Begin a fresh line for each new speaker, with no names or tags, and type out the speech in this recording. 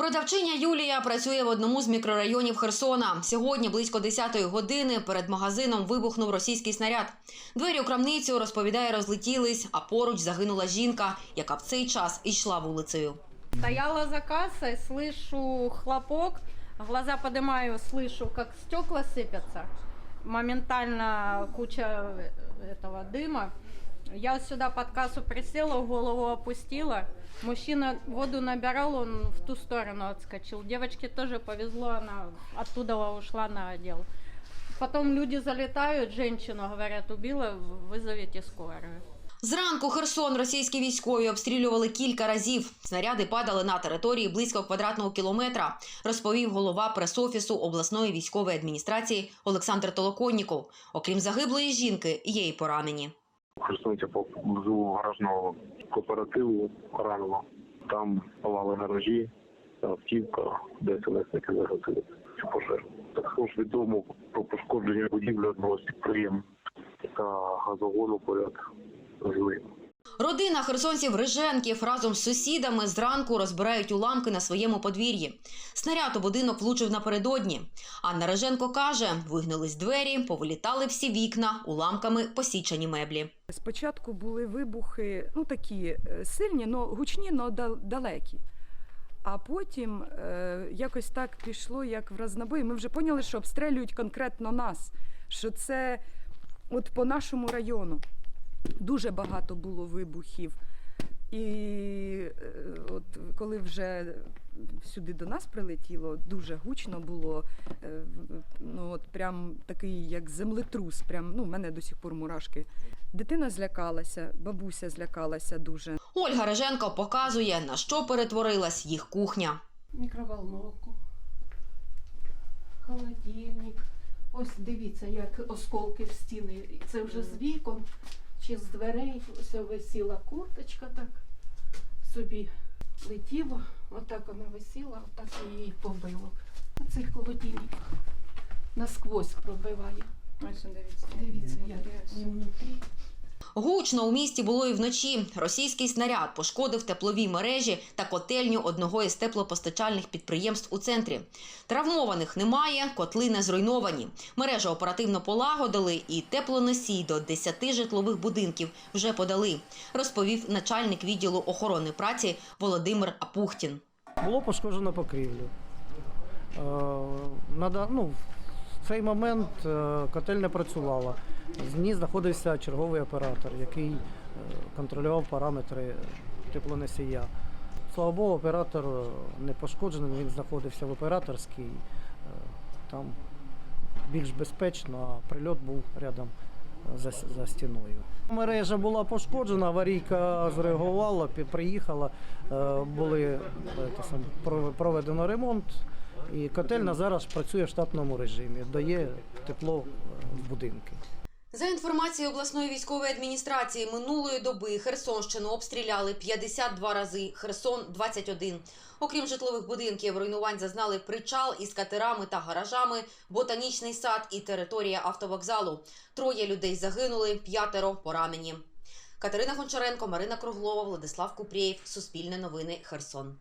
Продавчиня Юлія працює в одному з мікрорайонів Херсона. Сьогодні близько 10-ї години перед магазином вибухнув російський снаряд. Двері у крамницю розповідає, розлетілись, а поруч загинула жінка, яка в цей час йшла вулицею.
Стояла за кассой, слышу хлопок, глаза поднимаю, слышу, как стекла сыпятся. Моментально куча э, этого дыма. Я сюда под кассу присела, голову опустила. Мужчина воду набирал, он в ту сторону отскочил. Девочке тоже повезло, она оттуда ушла на отдел. Потом люди залетают, женщину, говорят, убила, вызовите скорую.
Зранку Херсон російські військові обстрілювали кілька разів. Снаряди падали на території близько квадратного кілометра, розповів голова пресофісу обласної військової адміністрації Олександр Толоконніков. Окрім загиблої жінки, є й поранені.
Херсонця поблизу гаражного кооперативу ранило. Там палали гаражі, автівка, де селесники загасили цю пожежу. Також відомо про пошкодження будівлі одного з підприємств та газогону поряд з.
Родина херсонців Риженків разом з сусідами зранку розбирають уламки на своєму подвір'ї. Снаряд у будинок влучив напередодні. Анна Риженко каже, вигнулись двері, повилітали всі вікна, уламками посічені меблі.
Спочатку були вибухи, ну такі е, сильні, но гучні, але далекі. А потім е, якось так пішло, як в разнобої. Ми вже поняли, що обстрілюють конкретно нас, що це от по нашому району дуже багато було вибухів. І е, от коли вже сюди до нас прилетіло, дуже гучно було. е, Ну от прям такий, як землетрус. Прям ну, в мене до сих пор мурашки. Дитина злякалася, бабуся злякалася дуже.
Ольга Риженко показує, на що перетворилась їх кухня.
мікроволновку, холодильник. Ось дивіться, як осколки в стіни. Це вже з вікон чи з дверей. Ось висіла курточка так собі летіло. Отак вона висіла, отак її побило. На цих холодильниках насквозь пробиває.
Ось дивіться.
Дивіться, як внутрі.
Гучно у місті було і вночі. Російський снаряд пошкодив теплові мережі та котельню одного із теплопостачальних підприємств у центрі. Травмованих немає, котли не зруйновані. Мережу оперативно полагодили і теплоносій до 10 житлових будинків вже подали, розповів начальник відділу охорони праці Володимир Апухтін.
Було пошкоджено покрівлю. Е, нада- ну, в цей момент е, котель не працювала. З ній знаходився черговий оператор, який е, контролював параметри теплоносія. Слава Богу, оператор е, не пошкоджений, він знаходився в операторській. е, Там більш безпечно, а прильот був рядом е, за, за стіною. Мережа була пошкоджена, аварійка зреагувала, приїхала, е, були е, проведено ремонт. І котельна зараз працює в штатному режимі, дає тепло е, в будинки.
За інформацією обласної військової адміністрації, минулої доби Херсонщину обстріляли 52 рази, Херсон 21. Окрім житлових будинків, руйнувань зазнали причал із катерами та гаражами, ботанічний сад і територія автовокзалу. Троє людей загинули, п'ятеро поранені. Катерина Гончаренко, Марина Круглова, Владислав Купрієв. Суспільне новини. Херсон.